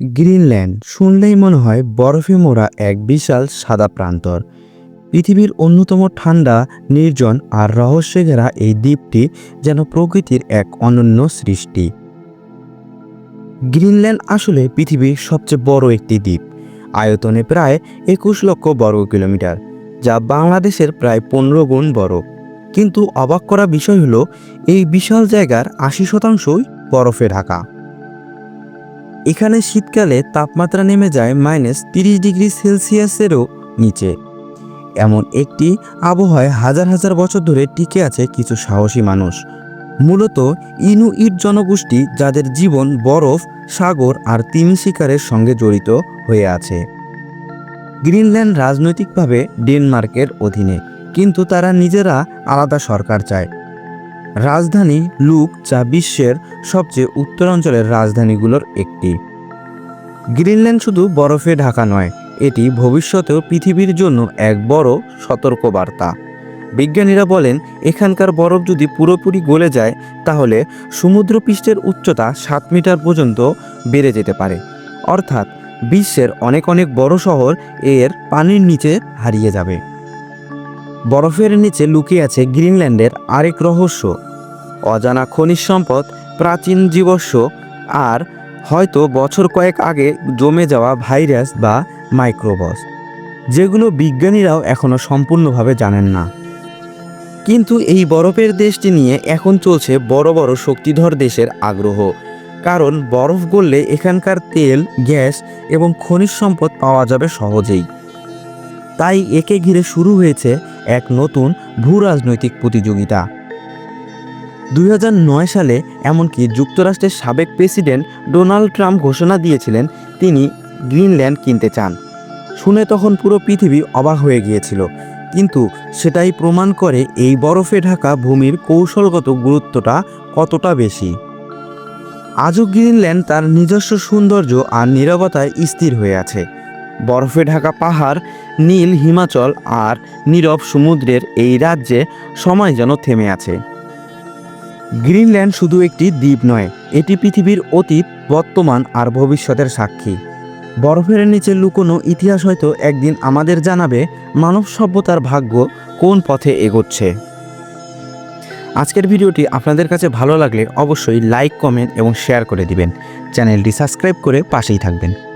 Greenland শুনলেই মনে হয় বরফে মোড়া এক বিশাল সাদা প্রান্তর। পৃথিবীর অন্যতম ঠান্ডা, নির্জন আর রহস্যে ঘেরা এই দ্বীপটি যেন প্রকৃতির এক অনন্য সৃষ্টি। গ্রিনল্যান্ড আসলে পৃথিবীর সবচেয়ে বড় একটি দ্বীপ। আয়তনে প্রায় একুশ লক্ষ বর্গ কিলোমিটার, যা বাংলাদেশের প্রায় পনেরো গুণ বড়। কিন্তু অবাক করা বিষয় হলো, এই বিশাল জায়গার আশি শতাংশই বরফে ঢাকা। এখানে শীতকালে তাপমাত্রা নেমে যায় মাইনাস তিরিশ ডিগ্রি সেলসিয়াসেরও নিচে। এমন একটি আবহাওয়ায় হাজার হাজার বছর ধরে টিকে আছে কিছু সাহসী মানুষ। মূলত ইনুইট জনগোষ্ঠী যাদের জীবন বরফ, সাগর আর তিমি শিকারের সঙ্গে জড়িত হয়ে আছে। গ্রিনল্যান্ড রাজনৈতিকভাবে ডেনমার্কের অধীনে, কিন্তু তারা নিজেরা আলাদা সরকার চায়। রাজধানী লুক যা বিশ্বের সবচেয়ে উত্তরাঞ্চলের রাজধানীগুলোর একটি। গ্রিনল্যান্ড শুধু বরফে ঢাকা নয়, এটি ভবিষ্যতেও পৃথিবীর জন্য এক বড় সতর্কবার্তা। বিজ্ঞানীরা বলেন, এখানকার বরফ যদি পুরোপুরি গলে যায়, তাহলে সমুদ্রপৃষ্ঠের উচ্চতা সাত মিটার পর্যন্ত বেড়ে যেতে পারে। অর্থাৎ, বিশ্বের অনেক অনেক বড় শহর এর পানির নিচে হারিয়ে যাবে। বরফের নিচে লুকিয়ে আছে গ্রিনল্যান্ডের আরেক রহস্য। অজানা খনিজ সম্পদ, প্রাচীন জীবস্ব আর হয়তো বছর কয়েক আগে জমে যাওয়া ভাইরাস বা মাইক্রোবস, যেগুলো বিজ্ঞানীরাও এখনও সম্পূর্ণভাবে জানেন না। কিন্তু এই বরফের দেশটি নিয়ে এখন চলছে বড় বড় শক্তিধর দেশের আগ্রহ, কারণ বরফ গললে এখানকার তেল, গ্যাস এবং খনিজ সম্পদ পাওয়া যাবে সহজেই। তাই একে ঘিরে শুরু হয়েছে এক নতুন ভূ রাজনৈতিক প্রতিযোগিতা। দুই হাজার নয় সালে এমনকি যুক্তরাষ্ট্রের সাবেক প্রেসিডেন্ট ডোনাল্ড ট্রাম্প ঘোষণা দিয়েছিলেন তিনি গ্রিনল্যান্ড কিনতে চান। শুনে তখন পুরো পৃথিবী অবাক হয়ে গিয়েছিল। কিন্তু সেটাই প্রমাণ করে এই বরফে ঢাকা ভূমির কৌশলগত গুরুত্বটা কতটা বেশি। আজও গ্রিনল্যান্ড তার নিজস্ব সৌন্দর্য আর নীরবতায় স্থির হয়ে আছে। বরফে ঢাকা পাহাড় নীল হিমাচল আর নীরব সমুদ্রের এই রাজ্যে সময় যেন থেমে আছে। গ্রিনল্যান্ড শুধু একটি দ্বীপ নয়, এটি পৃথিবীর অতীত, বর্তমান আর ভবিষ্যতের সাক্ষী। বরফের নিচে লুকোনো ইতিহাস হয়তো একদিন আমাদের জানাবে মানব সভ্যতার ভাগ্য কোন পথে এগোচ্ছে। আজকের ভিডিওটি আপনাদের কাছে ভালো লাগলে অবশ্যই লাইক, কমেন্ট এবং শেয়ার করে দিবেন। চ্যানেলটি সাবস্ক্রাইব করে পাশেই থাকবেন।